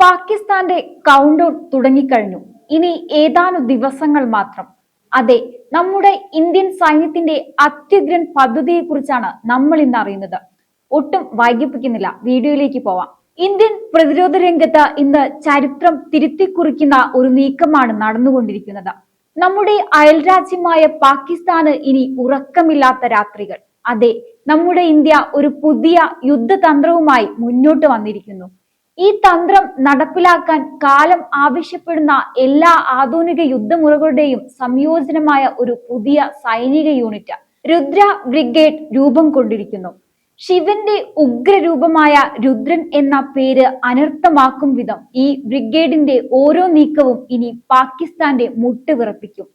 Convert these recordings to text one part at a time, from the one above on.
പാകിസ്ഥാന്റെ count out തുടങ്ങിക്കഴിഞ്ഞു. ഇനി ഏതാനും ദിവസങ്ങൾ മാത്രം. അതെ നമ്മുടെ ഇന്ത്യൻ സൈന്യത്തിന്റെ അത്യുഗ്രൻ പദ്ധതിയെ കുറിച്ചാണ് നമ്മൾ ഇന്ന് അറിയുന്നത്. ഒട്ടും വൈകിപ്പിക്കുന്നില്ല. വീഡിയോയിലേക്ക് പോവാം. ഇന്ത്യൻ പ്രതിരോധ രംഗത്ത് ഇന്ന് ചരിത്രം തിരുത്തിക്കുറിക്കുന്ന ഒരു നീക്കമാണ് നടന്നുകൊണ്ടിരിക്കുന്നത്. നമ്മുടെ അയൽരാജ്യമായ പാകിസ്ഥാന് ഇനി ഉറക്കമില്ലാത്ത രാത്രികൾ. അതെ നമ്മുടെ ഇന്ത്യ ഒരു പുതിയ യുദ്ധതന്ത്രവുമായി മുന്നോട്ട് വന്നിരിക്കുന്നു. ഈ തന്ത്രം നടപ്പിലാക്കാൻ കാലം ആവശ്യപ്പെടുന്ന എല്ലാ ആധുനിക യുദ്ധമുറകളുടെയും സംയോജനമായ ഒരു പുതിയ സൈനിക യൂണിറ്റ് രുദ്ര ബ്രിഗേഡ് രൂപം കൊണ്ടിരിക്കുന്നു. ശിവന്റെ ഉഗ്രരൂപമായ രുദ്രൻ എന്ന പേര് അനർത്ഥമാക്കും വിധം ഈ ബ്രിഗേഡിന്റെ ഓരോ നീക്കവും ഇനി പാകിസ്ഥാന്റെ മുട്ട് വിറപ്പിക്കും.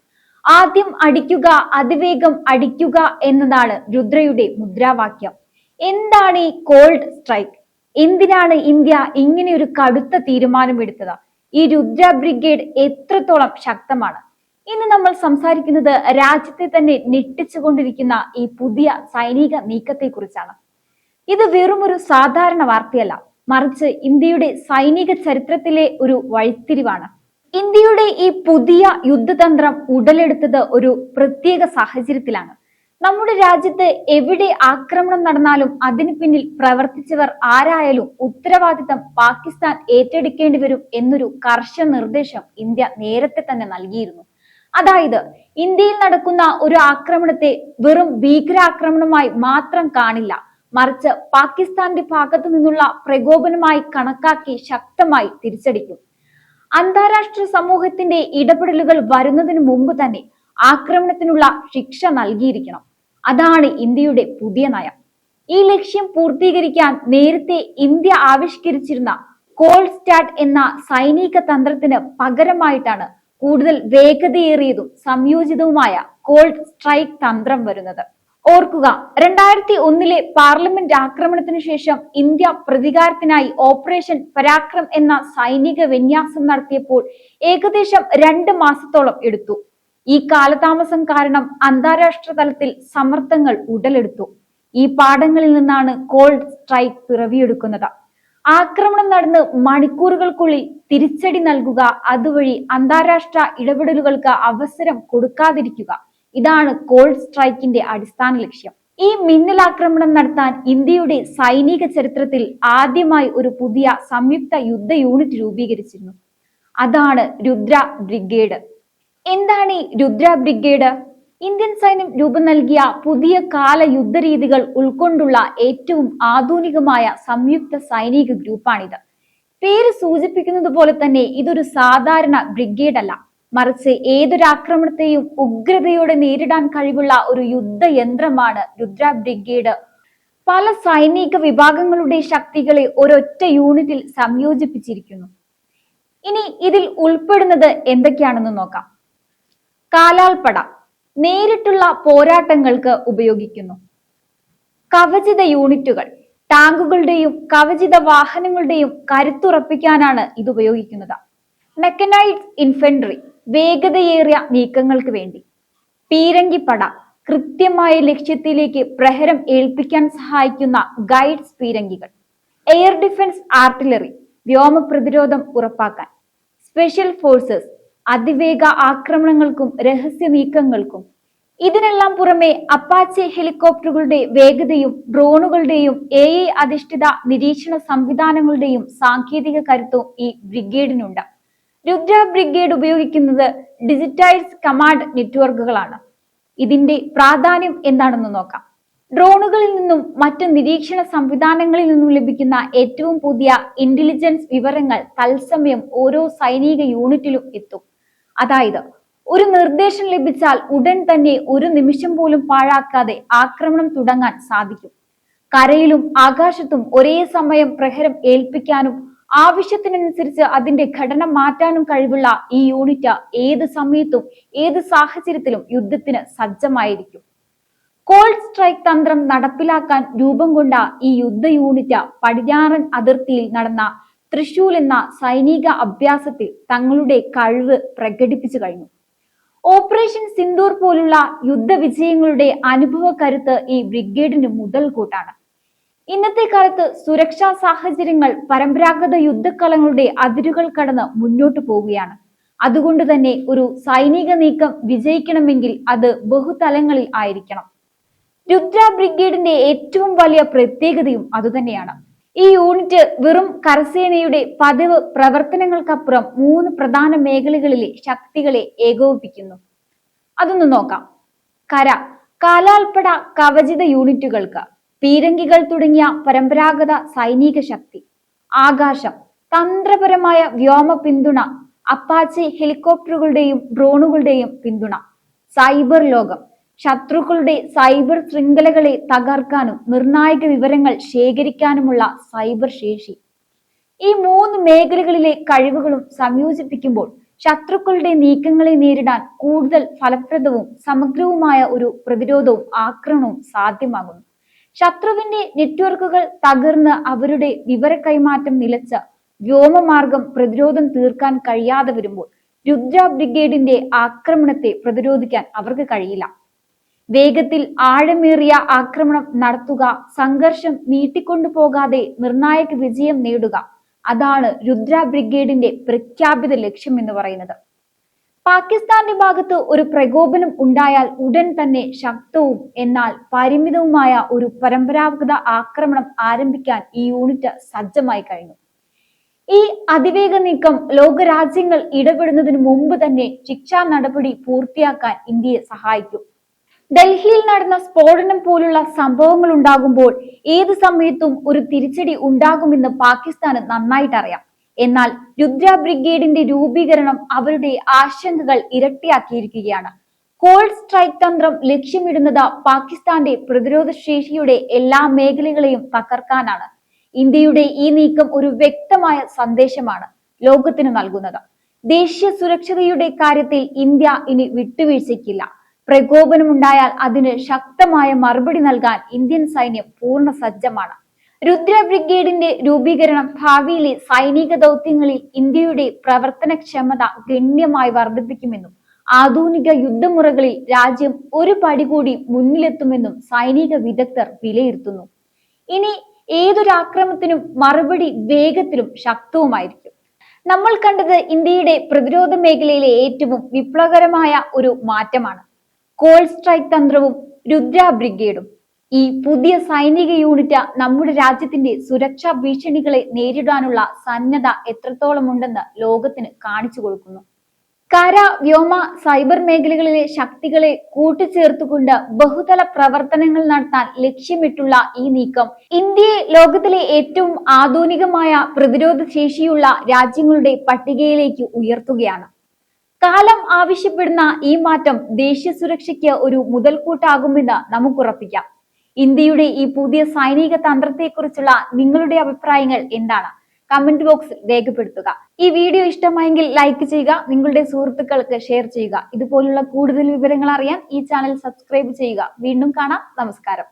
ആദ്യം അടിക്കുക അതിവേഗം അടിക്കുക എന്നതാണ് രുദ്രയുടെ മുദ്രാവാക്യം. എന്താണ് ഈ കോൾഡ് സ്ട്രൈക്ക്? എന്തിനാണ് ഇന്ത്യ ഇങ്ങനെ ഒരു കടുത്ത തീരുമാനമെടുത്തത്? ഈ രുദ്ര ബ്രിഗേഡ് എത്രത്തോളം ശക്തമാണ്? ഇന്ന് നമ്മൾ സംസാരിക്കുന്നത് രാജ്യത്തെ തന്നെ ഞെട്ടിച്ചുകൊണ്ടിരിക്കുന്ന ഈ പുതിയ സൈനിക നീക്കത്തെ കുറിച്ചാണ് ഇത് വെറും ഒരു സാധാരണ വാർത്തയല്ല. മറിച്ച് ഇന്ത്യയുടെ സൈനിക ചരിത്രത്തിലെ ഒരു വഴിത്തിരിവാണ്. ഇന്ത്യയുടെ ഈ പുതിയ യുദ്ധതന്ത്രം ഉടലെടുത്തത് ഒരു പ്രത്യേക സാഹചര്യത്തിലാണ്. നമ്മുടെ രാജ്യത്ത് എവിടെ ആക്രമണം നടന്നാലും അതിനു പിന്നിൽ പ്രവർത്തിച്ചവർ ആരായാലും ഉത്തരവാദിത്തം പാകിസ്ഥാൻ ഏറ്റെടുക്കേണ്ടി വരും എന്നൊരു കർശന നിർദ്ദേശം ഇന്ത്യ നേരത്തെ തന്നെ നൽകിയിരുന്നു. അതായത് ഇന്ത്യയിൽ നടക്കുന്ന ഒരു ആക്രമണത്തെ വെറും ഭീകരാക്രമണമായി മാത്രം കാണില്ല മറിച്ച് പാകിസ്ഥാന്റെ ഭാഗത്തു നിന്നുള്ള പ്രകോപനമായി കണക്കാക്കി ശക്തമായി തിരിച്ചടിക്കും. അന്താരാഷ്ട്ര സമൂഹത്തിന്റെ ഇടപെടലുകൾ വരുന്നതിന് മുമ്പ് തന്നെ ആക്രമണത്തിനുള്ള ശിക്ഷ നൽകിയിരിക്കണം. അതാണ് ഇന്ത്യയുടെ പുതിയ നയം. ഈ ലക്ഷ്യം പൂർത്തീകരിക്കാൻ നേരത്തെ ഇന്ത്യ ആവിഷ്കരിച്ചിരുന്ന കോൾഡ് സ്റ്റാർട്ട് എന്ന സൈനിക തന്ത്രത്തിന് പകരമായിട്ടാണ് കൂടുതൽ വേഗതയേറിയതും സംയോജിതവുമായ കോൾഡ് സ്ട്രൈക്ക് തന്ത്രം വരുന്നത്. ഓർക്കുക രണ്ടായിരത്തി ഒന്നിലെ പാർലമെന്റ് ആക്രമണത്തിന് ശേഷം ഇന്ത്യ പ്രതികാരത്തിനായി ഓപ്പറേഷൻ പരാക്രം എന്ന സൈനിക വിന്യാസം നടത്തിയപ്പോൾ ഏകദേശം രണ്ട് മാസത്തോളം എടുത്തു. ഈ കാലതാമസം കാരണം അന്താരാഷ്ട്ര തലത്തിൽ സമ്മർദ്ദങ്ങൾ ഉടലെടുത്തു. ഈ പാഠങ്ങളിൽ നിന്നാണ് കോൾഡ് സ്ട്രൈക്ക് പിറവിയെടുക്കുന്നത്. ആക്രമണം നടന്ന് മണിക്കൂറുകൾക്കുള്ളിൽ തിരിച്ചടി നൽകുക അതുവഴി അന്താരാഷ്ട്ര ഇടപെടലുകൾക്ക് അവസരം കൊടുക്കാതിരിക്കുക. ഇതാണ് കോൾഡ് സ്ട്രൈക്കിന്റെ അടിസ്ഥാന ലക്ഷ്യം. ഈ മിന്നലാക്രമണം നടത്താൻ ഇന്ത്യയുടെ സൈനിക ചരിത്രത്തിൽ ആദ്യമായി ഒരു പുതിയ സംയുക്ത യുദ്ധ യൂണിറ്റ് രൂപീകരിച്ചിരുന്നു. അതാണ് രുദ്ര ബ്രിഗേഡ്. എന്താണ് ഈ രുദ്ര ബ്രിഗേഡ് ഇന്ത്യൻ സൈന്യം രൂപം നൽകിയ പുതിയ കാല യുദ്ധരീതികൾ ഉൾക്കൊണ്ടുള്ള ഏറ്റവും ആധുനികമായ സംയുക്ത സൈനിക ഗ്രൂപ്പാണിത്. പേര് സൂചിപ്പിക്കുന്നത് പോലെ തന്നെ ഇതൊരു സാധാരണ ബ്രിഗേഡ് അല്ല. മറിച്ച് ഏതൊരാക്രമണത്തെയും ഉഗ്രതയോടെ നേരിടാൻ കഴിവുള്ള ഒരു യുദ്ധയന്ത്രമാണ് രുദ്ര ബ്രിഗേഡ് പല സൈനിക വിഭാഗങ്ങളുടെ ശക്തികളെ ഒരൊറ്റ യൂണിറ്റിൽ സംയോജിപ്പിച്ചിരിക്കുന്നു. ഇനി ഇതിൽ ഉൾപ്പെടുന്നത് എന്തൊക്കെയാണെന്ന് നോക്കാം. കാലാൾപ്പട നേരിട്ടുള്ള പോരാട്ടങ്ങൾക്ക് ഉപയോഗിക്കുന്നു. കവചിത യൂണിറ്റുകൾ ടാങ്കുകളുടെയും കവചിത വാഹനങ്ങളുടെയും കരുത്തുറപ്പിക്കാനാണ് ഇത് ഉപയോഗിക്കുന്നത്. മെക്കനൈറ്റ് ഇൻഫെൻട്രി വേഗതയേറിയ നീക്കങ്ങൾക്ക് വേണ്ടി. പീരങ്കിപ്പട കൃത്യമായ ലക്ഷ്യത്തിലേക്ക് പ്രഹരം ഏൽപ്പിക്കാൻ സഹായിക്കുന്ന ഗൈഡ്സ് പീരങ്കികൾ. എയർ ഡിഫൻസ് ആർട്ടിലറി വ്യോമ പ്രതിരോധം ഉറപ്പാക്കാൻ. സ്പെഷ്യൽ ഫോഴ്സസ് അതിവേഗ ആക്രമണങ്ങൾക്കും രഹസ്യ നീക്കങ്ങൾക്കും. ഇതിനെല്ലാം പുറമെ അപ്പാച്ചെ ഹെലികോപ്റ്ററുകളുടെ വേഗതയും ഡ്രോണുകളുടെയും എ ഐ അധിഷ്ഠിത നിരീക്ഷണ സംവിധാനങ്ങളുടെയും സാങ്കേതിക കരുത്തും ഈ ബ്രിഗേഡിനുണ്ട്. രുദ്ര ബ്രിഗേഡ് ഉപയോഗിക്കുന്നത് ഡിജിറ്റൈസ് കമാൻഡ് നെറ്റ്വർക്കുകളാണ്. ഇതിന്റെ പ്രാധാന്യം എന്താണെന്ന് നോക്കാം. ഡ്രോണുകളിൽ നിന്നും മറ്റ് നിരീക്ഷണ സംവിധാനങ്ങളിൽ നിന്നും ലഭിക്കുന്ന ഏറ്റവും പുതിയ ഇന്റലിജൻസ് വിവരങ്ങൾ തത്സമയം ഓരോ സൈനിക യൂണിറ്റിലും എത്തും. അതായത് ഒരു നിർദ്ദേശം ലഭിച്ചാൽ ഉടൻ തന്നെ ഒരു നിമിഷം പോലും പാഴാക്കാതെ ആക്രമണം തുടങ്ങാൻ സാധിക്കും. കരയിലും ആകാശത്തും ഒരേ സമയം പ്രഹരം ഏൽപ്പിക്കാനും ആവശ്യത്തിനനുസരിച്ച് അതിന്റെ ഘടന മാറ്റാനും കഴിവുള്ള ഈ യൂണിറ്റ് ഏത് സമയത്തും ഏത് സാഹചര്യത്തിലും യുദ്ധത്തിന് സജ്ജമായിരിക്കും. കോൾഡ് സ്ട്രൈക്ക് തന്ത്രം നടപ്പിലാക്കാൻ രൂപം കൊണ്ട ഈ യുദ്ധ യൂണിറ്റ് പടിഞ്ഞാറൻ അതിർത്തിയിൽ നടന്ന തൃശൂൽ എന്ന സൈനിക അഭ്യാസത്തിൽ തങ്ങളുടെ കഴിവ് പ്രകടിപ്പിച്ചു കഴിഞ്ഞു. ഓപ്പറേഷൻ സിന്ദൂർ പോലുള്ള യുദ്ധവിജയങ്ങളുടെ അനുഭവ കരുത്ത് ഈ ബ്രിഗേഡിന് മുതൽക്കൂട്ടാണ്. ഇന്നത്തെ കാലത്ത് സുരക്ഷാ സാഹചര്യങ്ങൾ പരമ്പരാഗത യുദ്ധക്കളങ്ങളുടെ അതിരുകൾ കടന്ന് മുന്നോട്ട് പോവുകയാണ്. അതുകൊണ്ട് തന്നെ ഒരു സൈനിക നീക്കം വിജയിക്കണമെങ്കിൽ അത് ബഹുതലങ്ങളിൽ ആയിരിക്കണം. രുദ്ര ബ്രിഗേഡിന്റെ ഏറ്റവും വലിയ പ്രത്യേകതയും അതുതന്നെയാണ്. ഈ യൂണിറ്റ് വെറും കരസേനയുടെ പതിവ് പ്രവർത്തനങ്ങൾക്കപ്പുറം മൂന്ന് പ്രധാന മേഖലകളിലെ ശക്തികളെ ഏകോപിപ്പിക്കുന്നു. അതൊന്ന് നോക്കാം. കര കാലാൽപ്പട കവചിത യൂണിറ്റുകൾക്ക് പീരങ്കികൾ തുടങ്ങിയ പരമ്പരാഗത സൈനിക ശക്തി ആകാശം തന്ത്രപരമായ വ്യോമ പിന്തുണ അപ്പാച്ചി ഹെലികോപ്റ്ററുകളുടെയും ഡ്രോണുകളുടെയും പിന്തുണ സൈബർ ലോകം ശത്രുക്കളുടെ സൈബർ ശൃംഖലകളെ തകർക്കാനും നിർണായക വിവരങ്ങൾ ശേഖരിക്കാനുമുള്ള സൈബർ ശേഷി. ഈ മൂന്ന് മേഖലകളിലെ കഴിവുകളും സംയോജിപ്പിക്കുമ്പോൾ ശത്രുക്കളുടെ നീക്കങ്ങളെ നേരിടാൻ കൂടുതൽ ഫലപ്രദവും സമഗ്രവുമായ ഒരു പ്രതിരോധവും ആക്രമണവും സാധ്യമാകുന്നു. ശത്രുവിന്റെ നെറ്റ്വർക്കുകൾ തകർന്ന് അവരുടെ വിവര കൈമാറ്റം നിലച്ച വ്യോമമാർഗം പ്രതിരോധം തീർക്കാൻ കഴിയാതെ വരുമ്പോൾ രുദ്ര ബ്രിഗേഡിന്റെ ആക്രമണത്തെ പ്രതിരോധിക്കാൻ അവർക്ക് കഴിയില്ല. വേഗത്തിൽ ആഴമേറിയ ആക്രമണം നടത്തുക സംഘർഷം നീട്ടിക്കൊണ്ടു പോകാതെ നിർണായക വിജയം നേടുക. അതാണ് രുദ്ര ബ്രിഗേഡിന്റെ പ്രഖ്യാപിത ലക്ഷ്യം എന്ന് പറയുന്നത്. പാകിസ്ഥാന്റെ ഭാഗത്ത് ഒരു പ്രകോപനം ഉണ്ടായാൽ ഉടൻ തന്നെ ശക്തവും എന്നാൽ പരിമിതവുമായ ഒരു പരമ്പരാഗത ആക്രമണം ആരംഭിക്കാൻ ഈ യൂണിറ്റ് സജ്ജമായി കഴിഞ്ഞു. ഈ അതിവേഗ നീക്കം ലോകരാജ്യങ്ങൾ ഇടപെടുന്നതിന് മുമ്പ് തന്നെ ശിക്ഷാ നടപടി പൂർത്തിയാക്കാൻ ഇന്ത്യയെ സഹായിക്കും. ഡൽഹിയിൽ നടന്ന സ്ഫോടനം പോലുള്ള സംഭവങ്ങൾ ഉണ്ടാകുമ്പോൾ ഏത് സമയത്തും ഒരു തിരിച്ചടി ഉണ്ടാകുമെന്ന് പാകിസ്ഥാന് നന്നായിട്ട് അറിയാം. എന്നാൽ രുദ്ര ബ്രിഗേഡിന്റെ രൂപീകരണം അവരുടെ ആശങ്കകൾ ഇരട്ടിയാക്കിയിരിക്കുകയാണ്. കോൾഡ് സ്ട്രൈക്ക് തന്ത്രം ലക്ഷ്യമിടുന്നത് പാകിസ്ഥാന്റെ പ്രതിരോധ ശേഷിയുടെ എല്ലാ മേഖലകളെയും തകർക്കാനാണ്. ഇന്ത്യയുടെ ഈ നീക്കം ഒരു വ്യക്തമായ സന്ദേശമാണ് ലോകത്തിന് നൽകുന്നത്. ദേശീയ സുരക്ഷതയുടെ കാര്യത്തിൽ ഇന്ത്യ ഇനി വിട്ടുവീഴ്ചയ്ക്കില്ല. പ്രകോപനമുണ്ടായാൽ അതിന് ശക്തമായ മറുപടി നൽകാൻ ഇന്ത്യൻ സൈന്യം പൂർണ സജ്ജമാണ്. രുദ്ര ബ്രിഗേഡിന്റെ രൂപീകരണം ഭാവിയിലെ സൈനിക ദൗത്യങ്ങളിൽ ഇന്ത്യയുടെ പ്രവർത്തനക്ഷമത ഗണ്യമായി വർദ്ധിപ്പിക്കുമെന്നും ആധുനിക യുദ്ധമുറകളിൽ രാജ്യം ഒരു പടി കൂടി മുന്നിലെത്തുമെന്നും സൈനിക വിദഗ്ധർ വിലയിരുത്തുന്നു. ഇനി ഏതൊരു ആക്രമണത്തിനും മറുപടി വേഗത്തിലും ശക്തവുമായിരിക്കും. നമ്മൾ കണ്ടത് ഇന്ത്യയുടെ പ്രതിരോധ മേഖലയിലെ ഏറ്റവും വിപ്ലവകരമായ ഒരു മാറ്റമാണ്. കോൾഡ് സ്ട്രൈക്ക് തന്ത്രവും രുദ്ര ബ്രിഗേഡും. ഈ പുതിയ സൈനിക യൂണിറ്റ് നമ്മുടെ രാജ്യത്തിന്റെ സുരക്ഷാ ഭീഷണികളെ നേരിടാനുള്ള സന്നദ്ധ എത്രത്തോളം ഉണ്ടെന്ന് ലോകത്തിന് കാണിച്ചു കൊടുക്കുന്നു. കര വ്യോമ സൈബർ മേഖലകളിലെ ശക്തികളെ കൂട്ടിച്ചേർത്തുകൊണ്ട് ബഹുതല പ്രവർത്തനങ്ങൾ നടത്താൻ ലക്ഷ്യമിട്ടുള്ള ഈ നീക്കം ഇന്ത്യയെ ലോകത്തിലെ ഏറ്റവും ആധുനികമായ പ്രതിരോധ ശേഷിയുള്ള രാജ്യങ്ങളുടെ പട്ടികയിലേക്ക് ഉയർത്തുകയാണ്. കാലം ആവശ്യപ്പെടുന്ന ഈ മാറ്റം ദേശീയ സുരക്ഷയ്ക്ക് ഒരു മുതൽക്കൂട്ടാകുമെന്ന് നമുക്കുറപ്പിക്കാം ഇന്ത്യയുടെ ഈ പുതിയ സൈനിക തന്ത്രത്തെക്കുറിച്ചുള്ള നിങ്ങളുടെ അഭിപ്രായങ്ങൾ എന്താണ്? കമന്റ് ബോക്സിൽ രേഖപ്പെടുത്തുക. ഈ വീഡിയോ ഇഷ്ടമായെങ്കിൽ ലൈക്ക് ചെയ്യുക നിങ്ങളുടെ സുഹൃത്തുക്കൾക്ക് ഷെയർ ചെയ്യുക. ഇതുപോലുള്ള കൂടുതൽ വിവരങ്ങൾ അറിയാൻ ഈ ചാനൽ സബ്സ്ക്രൈബ് ചെയ്യുക. വീണ്ടും കാണാം. നമസ്കാരം.